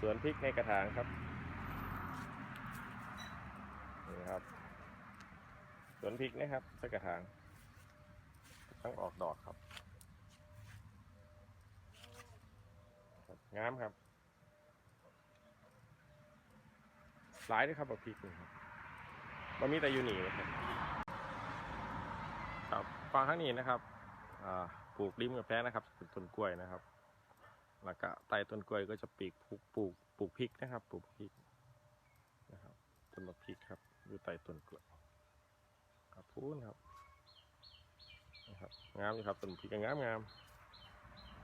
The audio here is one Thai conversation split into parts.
สวนพริกในกระถางครับนี่ครับ สวนพริกนะครับใส่กระถางต้งออกดอกครับงามครับ หลายเลยครับบักพริกนี่ครับมันมีแต่อยูนีนะครับครับฟังข้างนี้นะครับปลูกริมกับแพงนะครับเป็นต้นกล้วยนะครับ แล้วก็ใต้ต้นกล้วยก็จะปลูกปลูกปลูกปลูกพริกนะครับ ปลูกพริกนะครับต้นมะพริกครับอยู่ใต้ต้นกล้วยครับพูนครับนะครับงามอยู่ครับต้นพริกก็งามงาม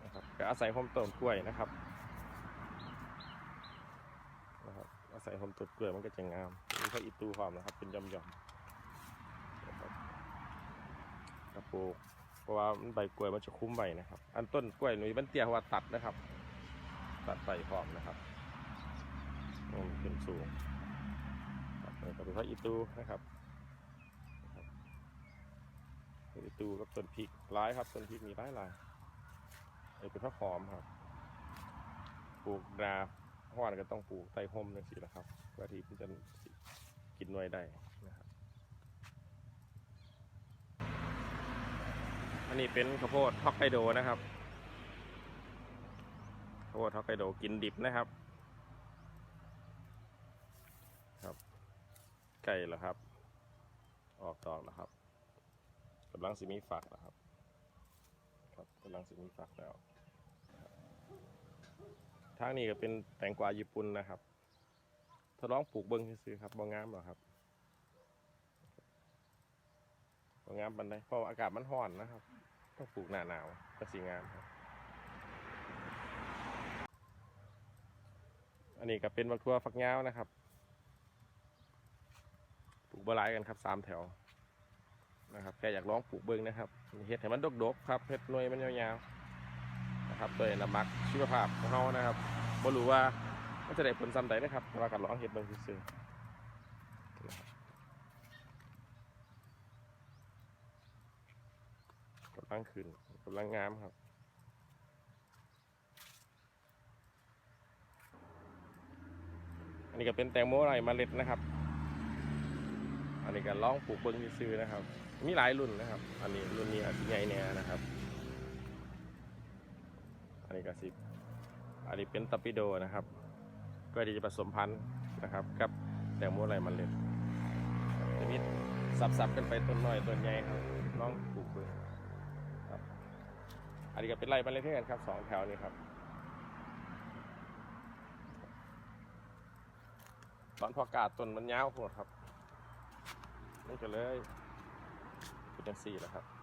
นะครับก็อาศัยโฮมต้นกล้วยนะครับนะครับอาศัยโฮมต้นกล้วยมันก็จะงามมีพระอิตูความนะครับ เป็นย่อมยมๆนะครับกระปลูก เพราะว่ามันใบกล้วยมันจะคุ้มใบนะครับ อันต้นกล้วยหนุ่ยมันเตี้ยว่าตัดนะครับ ตัดใบพร้อมนะครับอืมขึ้นสูงครับก็เป็นพระอีตูนะครับอีตูกับต้นพริกร้ายครับต้นพริกมีหลายหลายนี่เป็นพระหอมครับปลูกนาห้อนก็ต้องปลูกใต้ห่มนั่นสิละครับเพื่อที่มันจะกินหน่วยได้ันนี้เป็นข้าวโพดฮอกไกโดนะครับข้าวโพดฮอกไกโดกินดิบนะครับ ครับไก่แล้วครับ ออกดอกแล้วครับกำลังสิมีฝักแล้วครับ ครับกำลังสิมีฝักแล้วทางนี้ก็เป็นแตงกวาญี่ปุ่นนะครับทดลองปลูกเบิ้งซื้อครับบ่งงามหรอครับ บ่งามปันไดเพราะว่าอากาศมันร้อนนะครับ ต้องปลูกหน้าหนาวก็สีงามครับ อันนี้ก็เป็นบักทั่วฝักยาวนะครับ ปลูกบหลายกันครับสามแถวนะครับแค่อยากลองปลูกเบิ้งนะครับเห็ดให้มันดกๆครับเห็ดหน่วยมันยาวๆนะครับโดยน้ำมักชีวภาพของเรานะครับบ่รู้ว่ามันจะได้ผลซ้ำใดนะครับแต่ว่าก็ลองเห็ดเบิ้งซื่อๆนะครับ กำลังขึ้นกำลังงามครับอันนี้ก็เป็นแตงโมไรเมล็ดนะครับ อันนี้ก็ลองปลูกเบิ้งซื้อนะครับ มีหลายรุ่นนะครับ อันนี้รุ่นนี้อาจจะใหญ่แน่นะครับ อันนี้ก็สิบอันนี้เป็นตัปิโดนะครับเพื่อที่จะผสมพันธุ์นะครับกับแตงโมไรเมล็ดจะมีสับๆกันไปต้นน้อยต้นใหญ่ครับลองปลูกเบิ้ง อันนี้ก็เป็นไรเมล็ดเท่ากันครับสองแถวนี้ครับ ตอนพอกาดต้นมันยาวโพดครับนี่ก็เลยเป็นจังสี่แล้วครับ